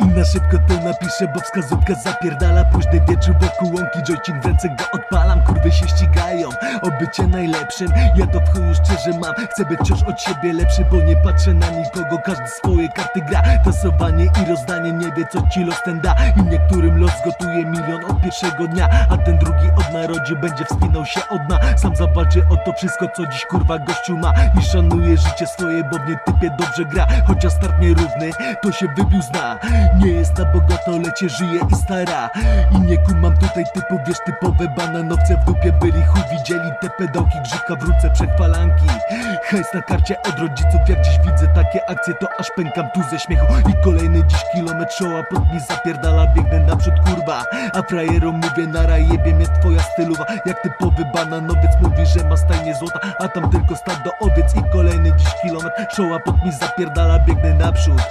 I na szybko to napiszę, bo wskazówka zapierdala. Późny wieczór wokół łąki, joycin w ręce go odpalam. Kurwy się ścigają, o bycie najlepszym. Ja to w chuju szczerze mam, chcę być wciąż od siebie lepszy Bo nie patrzę na nikogo, każdy swoje karty gra. Tasowanie i rozdanie, nie wie co ci los ten da. I niektórym los gotuje milion od pierwszego dnia. A ten drugi od narodzie będzie wspinał się od dna. Sam zawalczy o to wszystko, co dziś kurwa gościu ma. I szanuje życie swoje, bo w nie typie dobrze gra. Chociaż start nierówny, to się wybił zna Nie jest na bogato, lecie żyje i stara. I nie kumam tutaj typu, wiesz typowe bananowce. W dupie byli chuj, widzieli te pedałki Grzywka wrócę, przechwalanki Hejs na karcie od rodziców, jak dziś widzę takie akcje To aż pękam tu ze śmiechu. I kolejny dziś kilometr szoła pod mi zapierdala Biegnę naprzód kurwa, a frajerom mówię nara Jebie mnie twoja stylowa, jak typowy bananowiec Mówi, że ma stajnie złota, a tam tylko stado owiec I kolejny dziś kilometr szoła pod mi zapierdala Biegnę naprzód,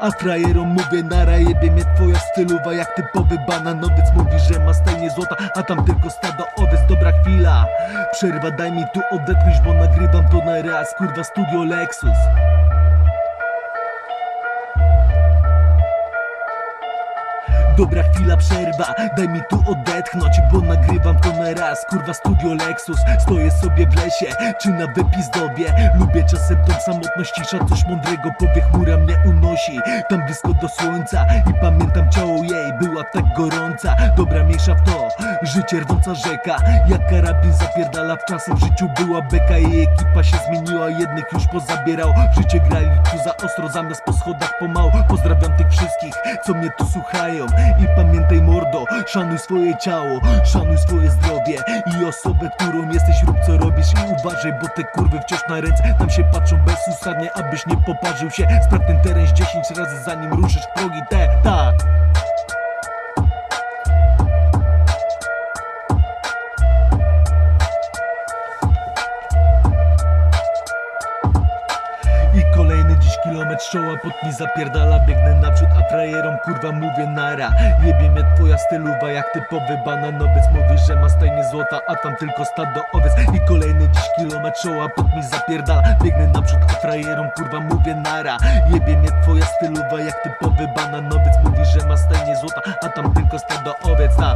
a frajerom mówię nara Jebie mnie twoja stylowa, jak typowy bananowiec Mówi, że ma stajnie złota, a tam tylko stado owiec Dobra chwila, przerwa daj mi tu odetchnąć Bo nagrywam to na raz, kurwa studio Lexus Dobra chwila przerwa, daj mi tu odetchnąć Bo nagrywam to na raz, kurwa studio Lexus Stoję sobie w lesie, czy na wypizdowie Lubię czasem tą samotność, cisza coś mądrego. Powie Chmura mnie unosi, tam blisko do słońca. I pamiętam ciało jej, była tak gorąca. Dobra mniejsza w to, życie rwąca rzeka. Jak karabin zapierdala w czasem w życiu była beka Jej ekipa się zmieniła, jednych już pozabierał życie grali tu za ostro, zamiast po schodach pomału Pozdrawiam tych wszystkich, co mnie tu słuchają I pamiętaj mordo, szanuj swoje ciało Szanuj swoje zdrowie i osobę, którą jesteś Rób co robisz i uważaj, bo te kurwy wciąż na ręce Tam się patrzą bezustannie, abyś nie poparzył się. Sprawdź ten teren z 10 razy zanim ruszysz w progi. Te, tak kilometr szoła pod mi zapierdala Biegnę naprzód, a frajerom kurwa mówię nara. Jebie mnie twoja styluwa jak typowy bananowiec. Mówi, że ma stajnie złota, a tam tylko stado owiec. I kolejny dziś kilometr szoła pod mi zapierdala. Biegnę naprzód, a frajerom kurwa mówię nara. Jebie mnie twoja styluwa jak typowy bananowiec. Mówi, że ma stajnie złota, a tam tylko stado owiec, ta